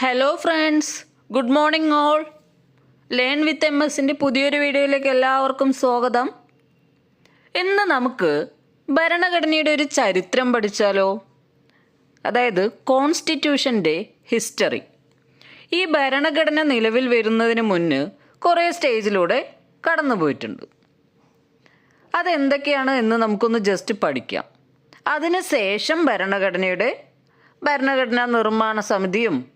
Hello friends good morning all learn with M എസിന്റെ പുതിയൊരു വീഡിയോയിലേക്ക് എല്ലാവർക്കും സ്വാഗതം. ഇന്ന് നമുക്ക് ഭരണഘടനയുടെ ഒരു ചരിത്രം പഠിച്ചാലോ? അതായത് കോൺസ്റ്റിറ്റ്യൂഷന്റെ ഹിസ്റ്ററി ഈ ഭരണഘടന നിലവിൽ വരുന്നതിന് മുന്ന് കുറേ സ്റ്റേജിലൂടെ കടന്നുപോയിട്ടുണ്ട് അതെന്തൊക്കെയാണ് എന്ന് നമുക്കൊന്ന് ജസ്റ്റ് പഠിക്കാം. അതിനുശേഷം ഭരണഘടനയുടെ ഭരണഘടനാ നിർമ്മാണ സമിതിയും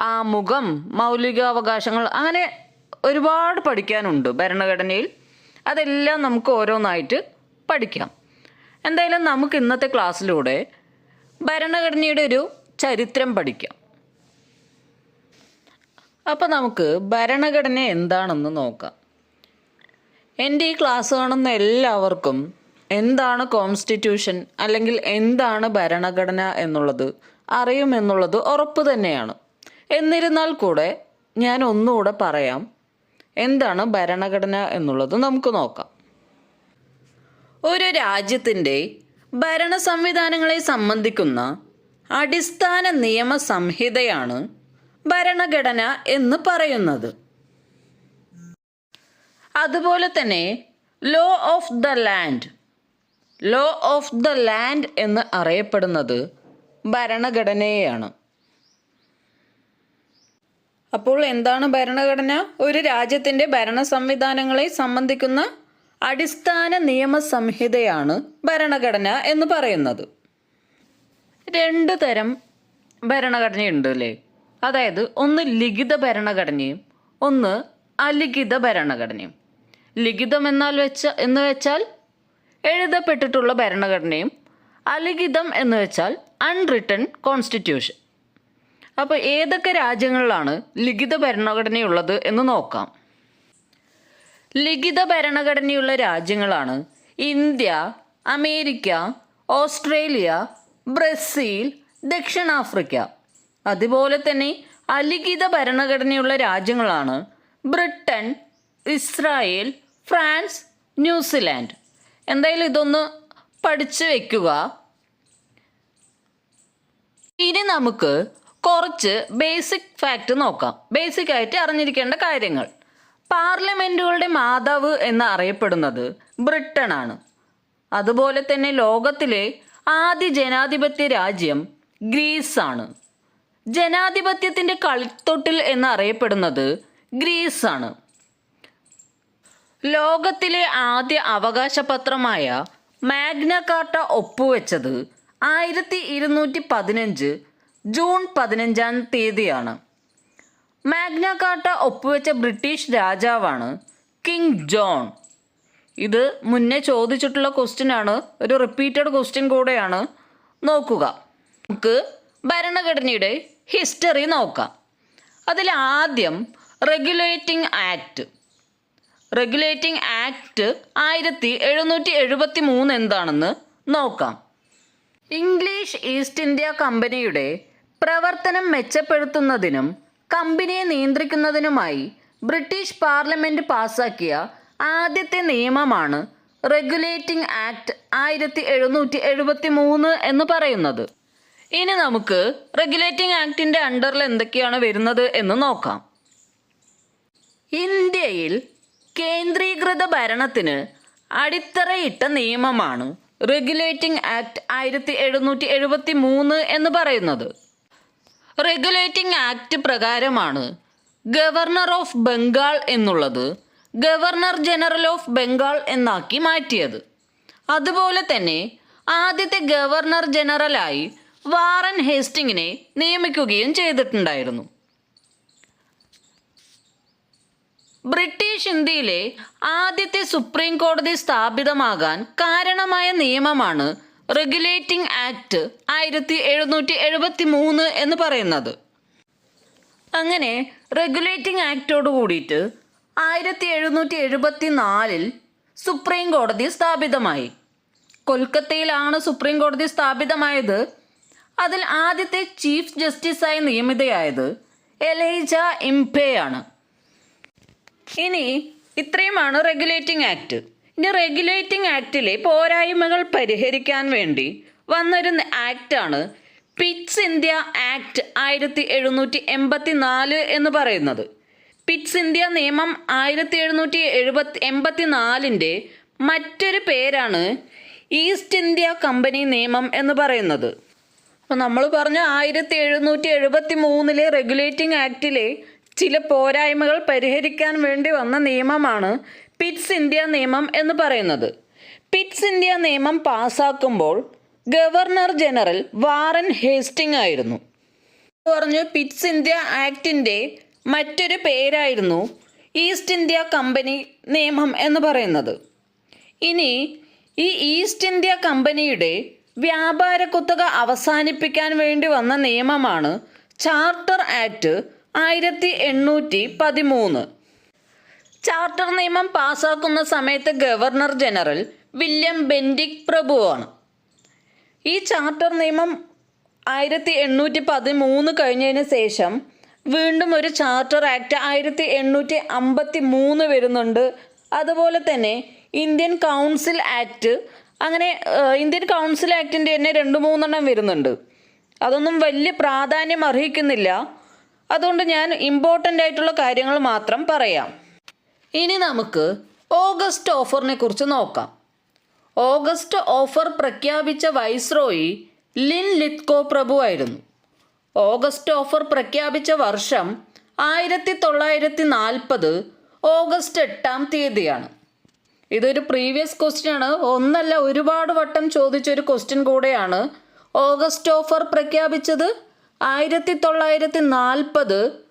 ആ മുഖം മൗലികാവകാശങ്ങൾ അങ്ങനെ ഒരുപാട് പഠിക്കാനുണ്ട് ഭരണഘടനയിൽ. അതെല്ലാം നമുക്ക് ഓരോന്നായിട്ട് പഠിക്കാം. എന്തായാലും നമുക്ക് ഇന്നത്തെ ക്ലാസ്സിലൂടെ ഭരണഘടനയുടെ ഒരു ചരിത്രം പഠിക്കാം. അപ്പോൾ നമുക്ക് ഭരണഘടന എന്താണെന്ന് നോക്കാം. എന്റെ ഈ ക്ലാസ് കാണുന്ന എല്ലാവർക്കും എന്താണ് കോൺസ്റ്റിറ്റ്യൂഷൻ അല്ലെങ്കിൽ എന്താണ് ഭരണഘടന എന്നുള്ളത് അറിയുമെന്നുള്ളത് ഉറപ്പ് തന്നെയാണ്. എന്നിരുന്നാൽ കൂടെ ഞാൻ ഒന്നുകൂടെ പറയാം. എന്താണ് ഭരണഘടന എന്നുള്ളത് നമുക്ക് നോക്കാം. ഒരു രാജ്യത്തിന്റെ ഭരണ സംവിധാനങ്ങളെ സംബന്ധിക്കുന്ന അടിസ്ഥാന നിയമ സംഹിതയാണ് ഭരണഘടന എന്ന് പറയുന്നത്. അതുപോലെ തന്നെ law of the land law of the land എന്ന് അറിയപ്പെടുന്നത് ഭരണഘടനയെയാണ്. അപ്പോൾ എന്താണ് ഭരണഘടന? ഒരു രാജ്യത്തിന്റെ ഭരണ സംവിധാനങ്ങളെ സംബന്ധിക്കുന്ന അടിസ്ഥാന നിയമ സംഹിതയാണ് ഭരണഘടന എന്ന് പറയുന്നത്. രണ്ട് തരം ഭരണഘടനയുണ്ട് അല്ലേ? അതായത് ഒന്ന് ലിഖിത ഭരണഘടനയും ഒന്ന് അലിഖിത ഭരണഘടനയും. ലിഖിതം എന്നാൽ വെച്ച എന്ന് വെച്ചാൽ എഴുതപ്പെട്ടിട്ടുള്ള ഭരണഘടനയും അലിഖിതം എന്ന് വെച്ചാൽ അൺറിട്ടൺ കോൺസ്റ്റിറ്റ്യൂഷൻ അപ്പോൾ ഏതൊക്കെ രാജ്യങ്ങളിലാണ് ലിഖിത ഭരണഘടനയുള്ളത് എന്ന് നോക്കാം. ലിഖിത ഭരണഘടനയുള്ള രാജ്യങ്ങളാണ് ഇന്ത്യ അമേരിക്ക ഓസ്ട്രേലിയ ബ്രസീൽ ദക്ഷിണാഫ്രിക്ക. അതുപോലെ തന്നെ അലിഖിത ഭരണഘടനയുള്ള രാജ്യങ്ങളാണ് ബ്രിട്ടൻ ഇസ്രായേൽ ഫ്രാൻസ് ന്യൂസിലാൻഡ്. എന്തായാലും ഇതൊന്ന് പഠിച്ചു വയ്ക്കുക ഇനി നമുക്ക് കുറച്ച് ബേസിക് ഫാക്റ്റ് നോക്കാം. ബേസിക് ആയിട്ട് അറിഞ്ഞിരിക്കേണ്ട കാര്യങ്ങൾ. പാർലമെന്റുകളുടെ മാതാവ് എന്ന് അറിയപ്പെടുന്നത് ബ്രിട്ടനാണ് അതുപോലെ തന്നെ ലോകത്തിലെ ആദ്യ ജനാധിപത്യ രാജ്യം ഗ്രീസാണ് ജനാധിപത്യത്തിന്റെ കളിത്തൊട്ടിൽ എന്ന് അറിയപ്പെടുന്നത് ഗ്രീസാണ് ലോകത്തിലെ ആദ്യ അവകാശപത്രമായ മാഗ്ന കാർട്ട ഒപ്പുവെച്ചത് ആയിരത്തി ഇരുന്നൂറ്റി പതിനഞ്ച് ജൂൺ പതിനഞ്ചാം തീയതിയാണ്. മാഗ്ന കാർട്ട ഒപ്പുവെച്ച ബ്രിട്ടീഷ് രാജാവാണ് കിങ് ജോൺ. ഇത് മുന്നേ ചോദിച്ചിട്ടുള്ള ക്വസ്റ്റ്യൻ ആണ് ഒരു റിപ്പീറ്റഡ് ക്വസ്റ്റ്യൻ കൂടെയാണ്. നോക്കുക. നമുക്ക് ഭരണഘടനയുടെ ഹിസ്റ്ററി നോക്കാം. അതിൽ ആദ്യം റെഗുലേറ്റിംഗ് ആക്ട്. റെഗുലേറ്റിംഗ് ആക്ട് ആയിരത്തി എഴുന്നൂറ്റി എഴുപത്തി മൂന്ന് എന്താണെന്ന് നോക്കാം. ഇംഗ്ലീഷ് ഈസ്റ്റ് ഇന്ത്യ കമ്പനിയുടെ പ്രവർത്തനം മെച്ചപ്പെടുത്തുന്നതിനും കമ്പനിയെ നിയന്ത്രിക്കുന്നതിനുമായി ബ്രിട്ടീഷ് പാർലമെന്റ് പാസാക്കിയ ആദ്യത്തെ നിയമമാണ് റെഗുലേറ്റിംഗ് ആക്ട് ആയിരത്തി എഴുന്നൂറ്റി എഴുപത്തി മൂന്ന് എന്ന് പറയുന്നത്. ഇനി നമുക്ക് റെഗുലേറ്റിംഗ് ആക്ടിന്റെ അണ്ടറിൽ എന്തൊക്കെയാണ് വരുന്നത് എന്ന് നോക്കാം. ഇന്ത്യയിൽ കേന്ദ്രീകൃത ഭരണത്തിന് അടിത്തറയിട്ട നിയമമാണ് റെഗുലേറ്റിംഗ് ആക്ട് ആയിരത്തി എഴുന്നൂറ്റി എഴുപത്തി മൂന്ന് എന്ന് പറയുന്നത്. റെഗുലേറ്റിംഗ് ആക്ട് പ്രകാരമാണ്. ഗവർണർ ഓഫ് ബംഗാൾ എന്നുള്ളത് ഗവർണർ ജനറൽ ഓഫ് ബംഗാൾ എന്നാക്കി മാറ്റിയത്. അതുപോലെ തന്നെ ആദ്യത്തെ ഗവർണർ ജനറലായി വാറൻ ഹേസ്റ്റിങ്ങിനെ നിയമിക്കുകയും ചെയ്തിട്ടുണ്ടായിരുന്നു. ബ്രിട്ടീഷ് ഇന്ത്യയിലെ ആദ്യത്തെ സുപ്രീം കോടതി സ്ഥാപിതമാകാൻ കാരണമായ നിയമമാണ് റെഗുലേറ്റിംഗ് ആക്ട് ആയിരത്തി എഴുന്നൂറ്റി എഴുപത്തി മൂന്ന് എന്ന് പറയുന്നത്. അങ്ങനെ റെഗുലേറ്റിംഗ് ആക്ടോട് കൂടിയിട്ട് ആയിരത്തി എഴുന്നൂറ്റി എഴുപത്തി നാലിൽ സുപ്രീം കോടതി സ്ഥാപിതമായി. കൊൽക്കത്തയിലാണ് സുപ്രീം കോടതി സ്ഥാപിതമായത്. അതിൽ ആദ്യത്തെ ചീഫ് ജസ്റ്റിസായി നിയമിതയായത് എലൈജ ആണ് ഇനി ഇത്രയുമാണ് റെഗുലേറ്റിംഗ് ആക്ട്. ഇനി റെഗുലേറ്റിംഗ് ആക്റ്റിലെ പോരായ്മകൾ പരിഹരിക്കാൻ വേണ്ടി വന്നൊരു ആക്റ്റാണ് പിറ്റ്സ് ഇന്ത്യ ആക്ട് ആയിരത്തി എഴുന്നൂറ്റി എൺപത്തി നാല് എന്ന് പറയുന്നത്. പിറ്റ്സ് ഇന്ത്യ നിയമം ആയിരത്തി എഴുന്നൂറ്റി എഴുപത്തി എൺപത്തി നാലിന്റെ മറ്റൊരു പേരാണ് ഈസ്റ്റ് ഇന്ത്യ കമ്പനി നിയമം എന്ന് പറയുന്നത്. അപ്പോൾ നമ്മൾ പറഞ്ഞു ആയിരത്തി എഴുന്നൂറ്റി എഴുപത്തി മൂന്നിലെ റെഗുലേറ്റിംഗ് ആക്ടിലെ ചില പോരായ്മകൾ പരിഹരിക്കാൻ വേണ്ടി വന്ന നിയമമാണ് പിറ്റ്സ് ഇന്ത്യ നിയമം എന്ന് പറയുന്നത്. പിറ്റ്സ് ഇന്ത്യ നിയമം പാസാക്കുമ്പോൾ ഗവർണർ ജനറൽ വാറൻ ഹേസ്റ്റിംഗ് ആയിരുന്നു. പറഞ്ഞു പിറ്റ്സ് ഇന്ത്യ ആക്ടിന്റെ മറ്റൊരു പേരായിരുന്നു ഈസ്റ്റ് ഇന്ത്യ കമ്പനി നിയമം എന്ന് പറയുന്നത്. ഇനി ഈ ഈസ്റ്റ് ഇന്ത്യ കമ്പനിയുടെ വ്യാപാര കുത്തക അവസാനിപ്പിക്കാൻ വേണ്ടി വന്ന നിയമമാണ് ചാർട്ടർ ആക്ട് ആയിരത്തി എണ്ണൂറ്റി പതിമൂന്ന് ചാർട്ടർ നിയമം പാസാക്കുന്ന സമയത്ത് ഗവർണർ ജനറൽ വില്യം ബെൻഡിക് പ്രഭുവാണ്. ഈ ചാർട്ടർ നിയമം ആയിരത്തി എണ്ണൂറ്റി പതിമൂന്ന് കഴിഞ്ഞതിന് ശേഷം വീണ്ടും ഒരു ചാർട്ടർ ആക്ട് ആയിരത്തി എണ്ണൂറ്റി അമ്പത്തി മൂന്ന് വരുന്നുണ്ട്. അതുപോലെ തന്നെ ഇന്ത്യൻ കൗൺസിൽ ആക്ട് അങ്ങനെ ഇന്ത്യൻ കൗൺസിൽ ആക്ടിന്റെ തന്നെ രണ്ട് മൂന്നെണ്ണം വരുന്നുണ്ട്. അതൊന്നും വലിയ പ്രാധാന്യം അർഹിക്കുന്നില്ല. അതുകൊണ്ട് ഞാൻ ഇമ്പോർട്ടന്റ് ആയിട്ടുള്ള കാര്യങ്ങൾ മാത്രം പറയാം. ഇനി നമുക്ക് ഓഗസ്റ്റ് ഓഫറിനെ കുറിച്ച് നോക്കാം. ഓഗസ്റ്റ് ഓഫർ പ്രഖ്യാപിച്ച വൈസ്രോയി ലിൻ ലിത്കോ പ്രഭു ആയിരുന്നു. ഓഗസ്റ്റ് ഓഫർ പ്രഖ്യാപിച്ച വർഷം ആയിരത്തി തൊള്ളായിരത്തി നാൽപ്പത് ഓഗസ്റ്റ് എട്ടാം തീയതിയാണ്. ഇതൊരു പ്രീവിയസ് ക്വസ്റ്റ്യൻ ആണ്. ഒന്നല്ല ഒരുപാട് വട്ടം ചോദിച്ചൊരു ക്വസ്റ്റ്യൻ കൂടെയാണ് ഓഗസ്റ്റ് ഓഫർ പ്രഖ്യാപിച്ചത്. ആയിരത്തി തൊള്ളായിരത്തി നാൽപ്പത്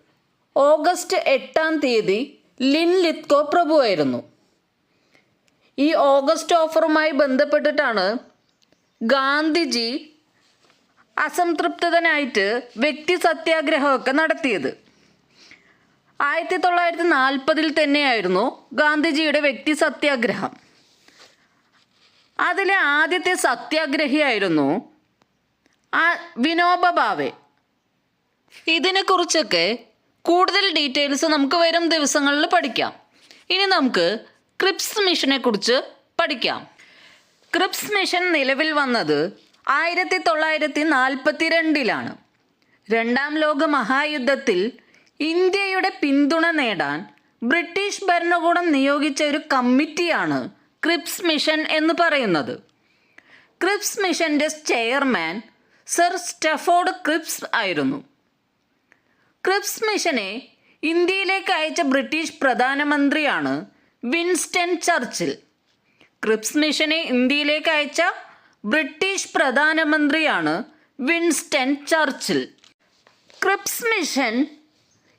ഓഗസ്റ്റ് എട്ടാം തീയതി ലിൻ ലിത്കോ പ്രഭുവായിരുന്നു. ഈ ഓഗസ്റ്റ് ഓഫറുമായി ബന്ധപ്പെട്ടിട്ടാണ് ഗാന്ധിജി അസംതൃപ്തനായിട്ട് വ്യക്തി സത്യാഗ്രഹമൊക്കെ നടത്തിയത്. ആയിരത്തി തൊള്ളായിരത്തി നാൽപ്പതിൽ തന്നെയായിരുന്നു ഗാന്ധിജിയുടെ വ്യക്തി സത്യാഗ്രഹം. അതിലെ ആദ്യത്തെ സത്യാഗ്രഹിയായിരുന്നു ആ വിനോബ ഭാവെ ഇതിനെക്കുറിച്ചൊക്കെ കൂടുതൽ ഡീറ്റെയിൽസ് നമുക്ക് വരും ദിവസങ്ങളിൽ പഠിക്കാം. ഇനി നമുക്ക് ക്രിപ്സ് മിഷനെ കുറിച്ച് പഠിക്കാം. ക്രിപ്സ് മിഷൻ നിലവിൽ വന്നത് ആയിരത്തി തൊള്ളായിരത്തി നാൽപ്പത്തി രണ്ടിലാണ് രണ്ടാം ലോക മഹായുദ്ധത്തിൽ ഇന്ത്യയുടെ പിന്തുണ നേടാൻ ബ്രിട്ടീഷ് ഭരണകൂടം നിയോഗിച്ച ഒരു കമ്മിറ്റിയാണ് ക്രിപ്സ് മിഷൻ എന്ന് പറയുന്നത്. ക്രിപ്സ് മിഷന്റെ ചെയർമാൻ സർ സ്റ്റഫോർഡ് ക്രിപ്സ് ആയിരുന്നു. ക്രിപ്സ് മിഷനെ ഇന്ത്യയിലേക്ക് അയച്ച ബ്രിട്ടീഷ് പ്രധാനമന്ത്രിയാണ് വിൻസ്റ്റൺ ചർച്ചിൽ. ക്രിപ്സ് മിഷനെ ഇന്ത്യയിലേക്ക് അയച്ച ബ്രിട്ടീഷ് പ്രധാനമന്ത്രിയാണ് വിൻസ്റ്റൺ ചർച്ചിൽ. ക്രിപ്സ് മിഷൻ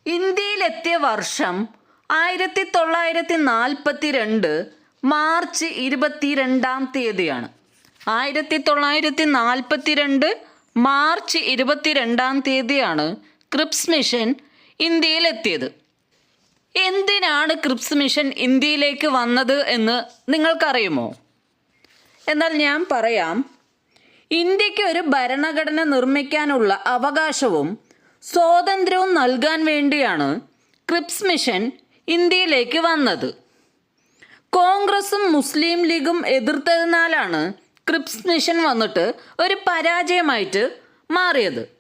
ഇന്ത്യയിലെത്തിയ വർഷം ആയിരത്തി തൊള്ളായിരത്തി നാൽപ്പത്തി രണ്ട് മാർച്ച് ഇരുപത്തിരണ്ടാം തീയതിയാണ്. ആയിരത്തി തൊള്ളായിരത്തി നാൽപ്പത്തി രണ്ട് മാർച്ച് ഇരുപത്തിരണ്ടാം തീയതിയാണ് ക്രിപ്സ് മിഷൻ ഇന്ത്യയിലെത്തിയത്. എന്തിനാണ് ക്രിപ്സ് മിഷൻ ഇന്ത്യയിലേക്ക് വന്നത് എന്ന് നിങ്ങൾക്കറിയുമോ? എന്നാൽ ഞാൻ പറയാം. ഇന്ത്യയ്ക്ക് ഒരു ഭരണഘടന നിർമ്മിക്കാനുള്ള അവകാശവും സ്വാതന്ത്ര്യവും നൽകാൻ വേണ്ടിയാണ് ക്രിപ്സ് മിഷൻ ഇന്ത്യയിലേക്ക് വന്നത്. കോൺഗ്രസും മുസ്ലിം ലീഗും എതിർത്തതിനാലാണ് ക്രിപ്സ് മിഷൻ വന്നിട്ട് ഒരു പരാജയമായിട്ട് മാറിയത്.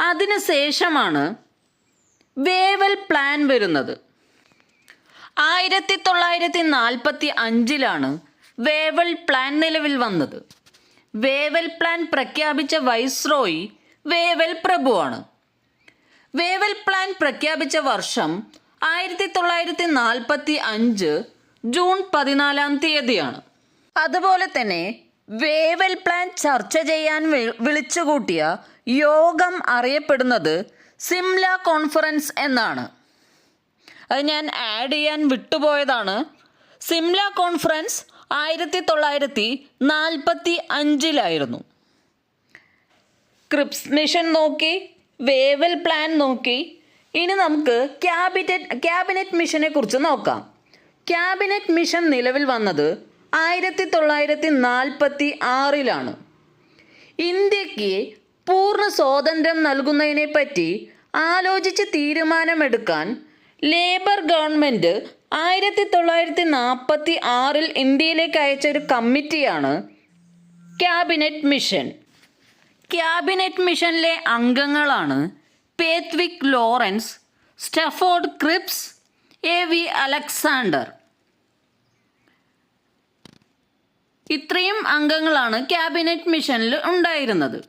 അതിനുശേഷമാണ് വേവൽ പ്ലാൻ വരുന്നത്. ആയിരത്തി തൊള്ളായിരത്തി നാൽപ്പത്തി അഞ്ചിലാണ് വേവൽ പ്ലാൻ നിലവിൽ വന്നത്. വേവൽ പ്ലാൻ പ്രഖ്യാപിച്ച വൈസ്രോയി വേവൽ പ്രഭുവാണ്. വേവൽ പ്ലാൻ പ്രഖ്യാപിച്ച വർഷം ആയിരത്തി തൊള്ളായിരത്തി നാൽപ്പത്തി അഞ്ച് ജൂൺ പതിനാലാം തീയതിയാണ്. അതുപോലെ തന്നെ വേവൽ പ്ലാൻ ചർച്ച ചെയ്യാൻ വിളിച്ചുകൂട്ടിയ യോഗം അറിയപ്പെടുന്നത് സിംല കോൺഫറൻസ് എന്നാണ്. അത് ഞാൻ ആഡ് ചെയ്യാൻ വിട്ടുപോയതാണ്. സിംല കോൺഫറൻസ് ആയിരത്തി തൊള്ളായിരത്തി നാൽപ്പത്തി അഞ്ചിലായിരുന്നു ക്രിപ്സ് മിഷൻ നോക്കി വേവൽ പ്ലാൻ നോക്കി. ഇനി നമുക്ക് ക്യാബിനറ്റ് ക്യാബിനറ്റ് മിഷനെ കുറിച്ച് നോക്കാം. ക്യാബിനറ്റ് മിഷൻ നിലവിൽ വന്നത് ആയിരത്തി തൊള്ളായിരത്തി നാൽപ്പത്തി ആറിലാണ് ഇന്ത്യയ്ക്ക് പൂർണ സ്വാതന്ത്ര്യം നൽകുന്നതിനെ പറ്റി ആലോചിച്ച് തീരുമാനമെടുക്കാൻ ലേബർ ഗവൺമെന്റ് ആയിരത്തി തൊള്ളായിരത്തി നാൽപ്പത്തി ആറിൽ ഇന്ത്യയിലേക്ക് അയച്ച ഒരു കമ്മിറ്റിയാണ് ക്യാബിനറ്റ് മിഷൻ. ക്യാബിനറ്റ് മിഷനിലെ അംഗങ്ങളാണ് Pethick Lawrence Stafford Cripps A V Alexander. ഇത്രയും അംഗങ്ങളാണ് ക്യാബിനറ്റ് മിഷനിൽ ഉണ്ടായിരുന്നത്.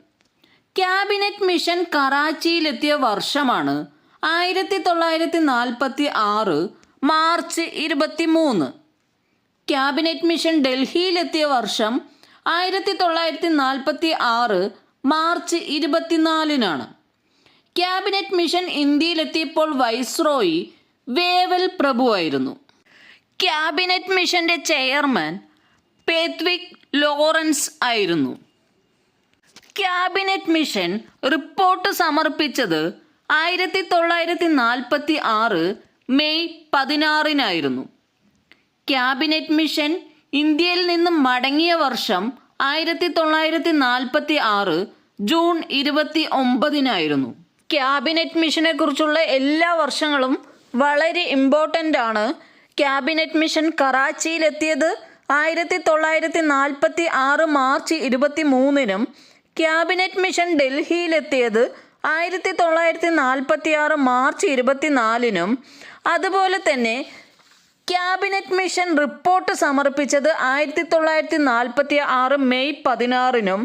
ക്യാബിനറ്റ് മിഷൻ കറാച്ചിയിലെത്തിയ വർഷമാണ് ആയിരത്തി തൊള്ളായിരത്തി നാൽപ്പത്തി ആറ് മാർച്ച് ഇരുപത്തി മൂന്ന് ക്യാബിനറ്റ് മിഷൻ ഡൽഹിയിലെത്തിയ വർഷം ആയിരത്തി തൊള്ളായിരത്തി നാൽപ്പത്തി ആറ് മാർച്ച് ഇരുപത്തിനാലിനാണ്. ക്യാബിനറ്റ് മിഷൻ ഇന്ത്യയിലെത്തിയപ്പോൾ വൈസ്രോയി വേവൽ പ്രഭുവായിരുന്നു. ക്യാബിനറ്റ് മിഷന്റെ ചെയർമാൻ പേത്വിക് ലോറൻസ് ആയിരുന്നു. ക്യാബിനറ്റ് മിഷൻ റിപ്പോർട്ട് സമർപ്പിച്ചത് ആയിരത്തി തൊള്ളായിരത്തി നാൽപ്പത്തി ആറ് മെയ് പതിനാറിനായിരുന്നു. ക്യാബിനറ്റ് മിഷൻ ഇന്ത്യയിൽ നിന്ന് മടങ്ങിയ വർഷം ആയിരത്തി തൊള്ളായിരത്തി നാൽപ്പത്തി ആറ് ജൂൺ ഇരുപത്തി ഒമ്പതിനായിരുന്നു ക്യാബിനറ്റ് മിഷനെ കുറിച്ചുള്ള എല്ലാ വർഷങ്ങളും വളരെ ഇമ്പോർട്ടന്റ് ആണ്. ക്യാബിനറ്റ് മിഷൻ കറാച്ചിയിലെത്തിയത് ആയിരത്തി തൊള്ളായിരത്തി നാൽപ്പത്തി ആറ് മാർച്ച് ഇരുപത്തി മൂന്നിനും ക്യാബിനറ്റ് മിഷൻ ഡൽഹിയിലെത്തിയത് ആയിരത്തി തൊള്ളായിരത്തി നാൽപ്പത്തി ആറ് മാർച്ച് ഇരുപത്തിനാലിനും. അതുപോലെ തന്നെ ക്യാബിനറ്റ് മിഷൻ റിപ്പോർട്ട് സമർപ്പിച്ചത് ആയിരത്തി തൊള്ളായിരത്തി നാൽപ്പത്തി ആറ് മെയ് പതിനാറിനും.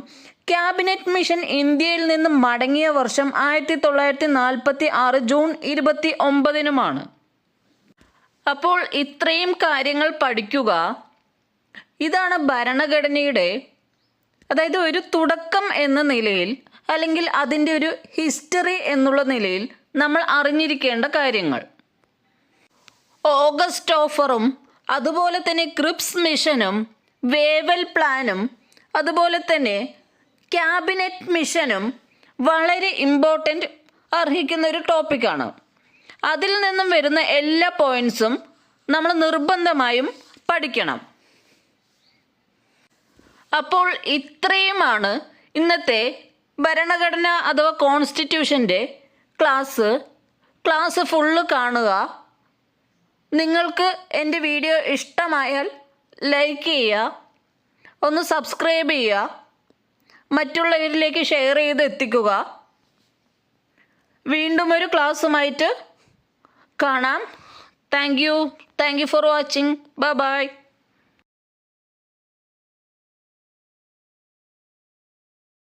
ക്യാബിനറ്റ് മിഷൻ ഇന്ത്യയിൽ നിന്ന് മടങ്ങിയ വർഷം ആയിരത്തി തൊള്ളായിരത്തി നാൽപ്പത്തി ആറ് ജൂൺ ഇരുപത്തി ഒമ്പതിനുമാണ് അപ്പോൾ ഇത്രയും കാര്യങ്ങൾ പഠിക്കുക. ഇതാണ് ഭരണഘടനയുടെ അതായത് ഒരു തുടക്കം എന്ന നിലയിൽ അല്ലെങ്കിൽ അതിന്റെ ഒരു ഹിസ്റ്ററി എന്നുള്ള നിലയിൽ നമ്മൾ അറിഞ്ഞിരിക്കേണ്ട കാര്യങ്ങൾ. ഓഗസ്റ്റ് ഓഫറും അതുപോലെ തന്നെ ക്രിപ്സ് മിഷനും വേവൽ പ്ലാനും അതുപോലെ തന്നെ ക്യാബിനറ്റ് മിഷനും വളരെ ഇമ്പോർട്ടന്റ് അർഹിക്കുന്ന ഒരു ടോപ്പിക്കാണ് അതിൽ നിന്നും വരുന്ന എല്ലാ പോയിൻസും നമ്മൾ നിർബന്ധമായും പഠിക്കണം. അപ്പോൾ ഇത്രയുമാണ് ഇന്നത്തെ ഭരണഘടന അഥവാ കോൺസ്റ്റിറ്റ്യൂഷന്റെ ക്ലാസ്. ക്ലാസ് ഫുള്ള് കാണുക. നിങ്ങൾക്ക് എന്റെ വീഡിയോ ഇഷ്ടമായാൽ ലൈക്ക് ചെയ്യുക. ഒന്ന് സബ്സ്ക്രൈബ് ചെയ്യുക. മറ്റുള്ളവരിലേക്ക് ഷെയർ ചെയ്ത് എത്തിക്കുക. വീണ്ടും ഒരു ക്ലാസ്സുമായിട്ട് കാണാം. Thank you. Thank you for watching. Bye bye.